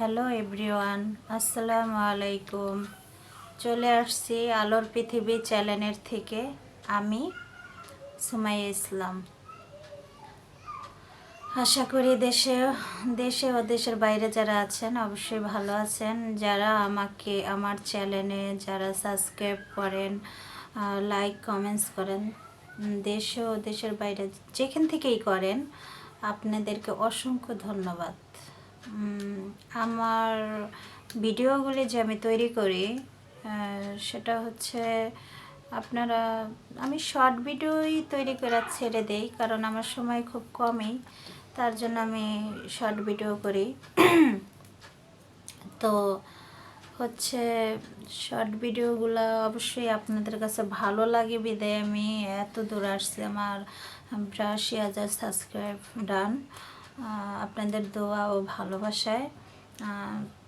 Hello everyone, আসসালামু আলাইকুম। চলে আসছি আলোর পৃথিবী চ্যানেলের থেকে, আমি সুমাই ইসলাম। আশা করি দেশে দেশে ও দেশের বাইরে যারা আছেন, অবশ্যই ভালো আছেন। যারা আমাকে, আমার চ্যানেলে যারা সাবস্ক্রাইব করেন লাইক, কমেন্টস করেন দেশে ও দেশের বাইরে যেখান থেকেই করেন, আপনাদেরকে অসংখ্য ধন্যবাদ। আমার ভিডিওগুলি যে আমি তৈরি করি সেটা হচ্ছে আপনারা, আমি শর্ট ভিডিওই তৈরি করে ছেড়ে দেই, কারণ আমার সময় খুব কমই, তার জন্য আমি শর্ট ভিডিও করি। তো হচ্ছে শর্ট ভিডিওগুলো অবশ্যই আপনাদের কাছে ভালো লাগে বিদায় আমি এত দূর আসছি, আমার বিরাশি হাজার সাবস্ক্রাইব ডান আপনাদের দোয়া ও ভালোবাসায়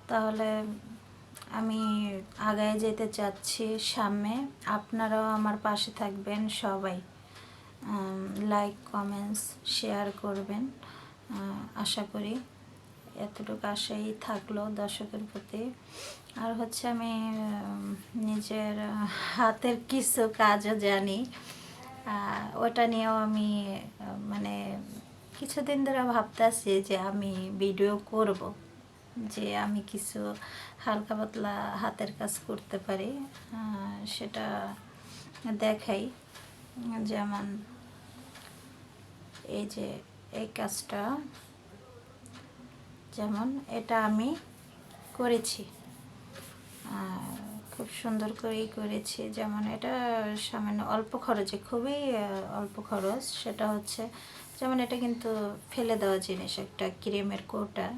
তাহলে আমি আগায় যেতে চাচ্ছি সামনে। আপনারাও আমার পাশে থাকবেন সবাই। লাইক কমেন্টস শেয়ার করবেন। আশা করি এতটুকু আশাই থাকল দর্শকের প্রতি। আর হচ্ছে আমি নিজের হাতের কিছু কাজও জানি। ওটা নিয়েও আমি মানে কিছুদিন ধরে ভাবতেছি যে আমি ভিডিও করব, যে আমি কিছু হালকা পাতলা হাতের কাজ করতে পারি সেটা দেখাই। যেমন এই যে এই কাজটা, যেমন এটা আমি করেছি। খুব সুন্দর করেই করেছি। যেমন এটা সামান্য অল্প খরচে, খুবই অল্প খরচ। সেটা হচ্ছে যেমন এটা কিন্তু ফেলে দেওয়া জিনিস, একটা ক্রিমের কোটা।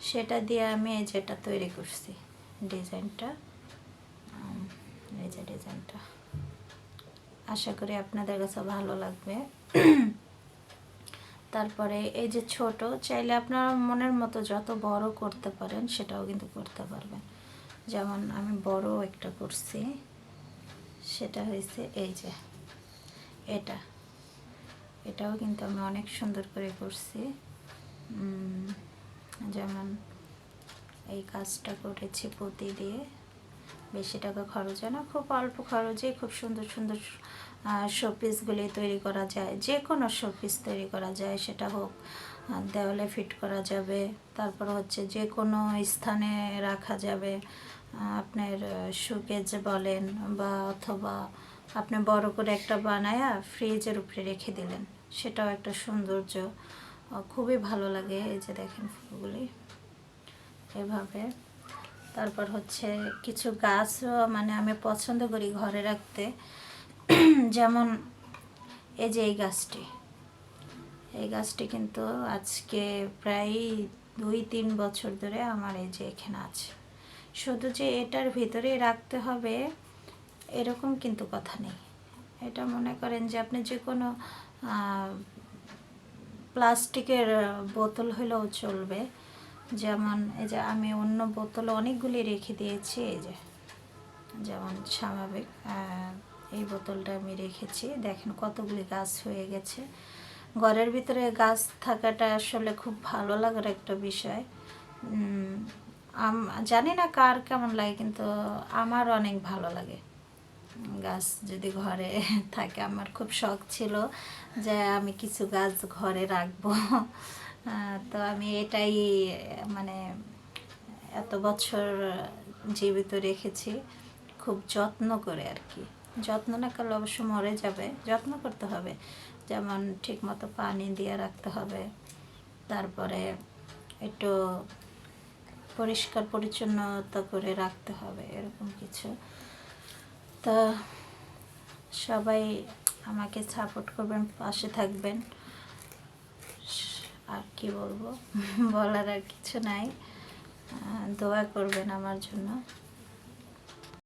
সেটা দিয়ে আমি এই যেটা তৈরি করছি, ডিজাইনটা। এই যে ডিজাইনটা। আশা করি আপনাদের কাছে ভালো লাগবে। তারপরে এই যে ছোট, চাইলে আপনারা মনের মতো যত বড় করতে পারেন, সেটাও কিন্তু করতে পারবেন। যেমন আমি বড় একটা করছি, সেটা হয়েছে এই যে, এটা। এটাও কিন্তু আমি অনেক সুন্দর করে করছি। যেমন এই কাজটা করেছি পুঁতি দিয়ে। বেশি টাকা খরচ হয় না, খুব অল্প খরচে খুব সুন্দর সুন্দর শোপিসগুলি তৈরি করা যায়। যে কোনো শোপিস তৈরি করা যায়, সেটা হোক দেওয়ালে ফিট করা যাবে। তারপর হচ্ছে যে কোনো স্থানে রাখা যাবে। আপনার সুকেজ বলেন বা অথবা আপনি বড় করে একটা বানায়া ফ্রিজের উপরে রেখে দিলেন। সেটাও একটা সৌন্দর্য। খুবই ভালো লাগে এই যে দেখেন ফুলগুলি। এভাবে। তারপর হচ্ছে কিছু গাছও মানে আমি পছন্দ করি ঘরে রাখতে। যেমন এই যে এই গাছটি। এই গাছটি কিন্তু আজকে প্রায় দুই, তিন বছর ধরে আমার এই যে এখানে আছে। শুধু যে এটার ভিতরে রাখতে হবে এরকম কিন্তু কথা নেই। এটা মনে করেন যে আপনি যে কোনো প্লাস্টিকের বোতল হলেও চলবে। যেমন এই যে আমি অন্য বোতল অনেকগুলি রেখে দিয়েছি, এই যে, যেমন স্বাভাবিক এই বোতলটা আমি রেখেছি। দেখেন কতগুলি গাছ হয়ে গেছে। ঘরের ভিতরে গাছ থাকাটা আসলে খুব ভালো লাগার একটা বিষয়। জানি না কার কেমন লাগে, কিন্তু আমার অনেক ভালো লাগে। গাছ যদি ঘরে থাকে, আমার খুব শখ ছিল যে আমি কিছু গাছ ঘরে রাখব। তো আমি এটাই মানে এত বছর জীবিত রেখেছি, খুব যত্ন করে আর কি। যত্ন না করলে অবশ্য মরে যাবে, যত্ন করতে হবে। যেমন ঠিকমতো পানি দিয়ে রাখতে হবে, তারপরে একটু পরিষ্কার পরিচ্ছন্নতা করে রাখতে হবে, এরকম কিছু। তা সবাই আমাকে সাপোর্ট করবেন, পাশে থাকবেন। আর কি বলব? বলার আর কিছু নাই। দোয়া করবেন আমার জন্য।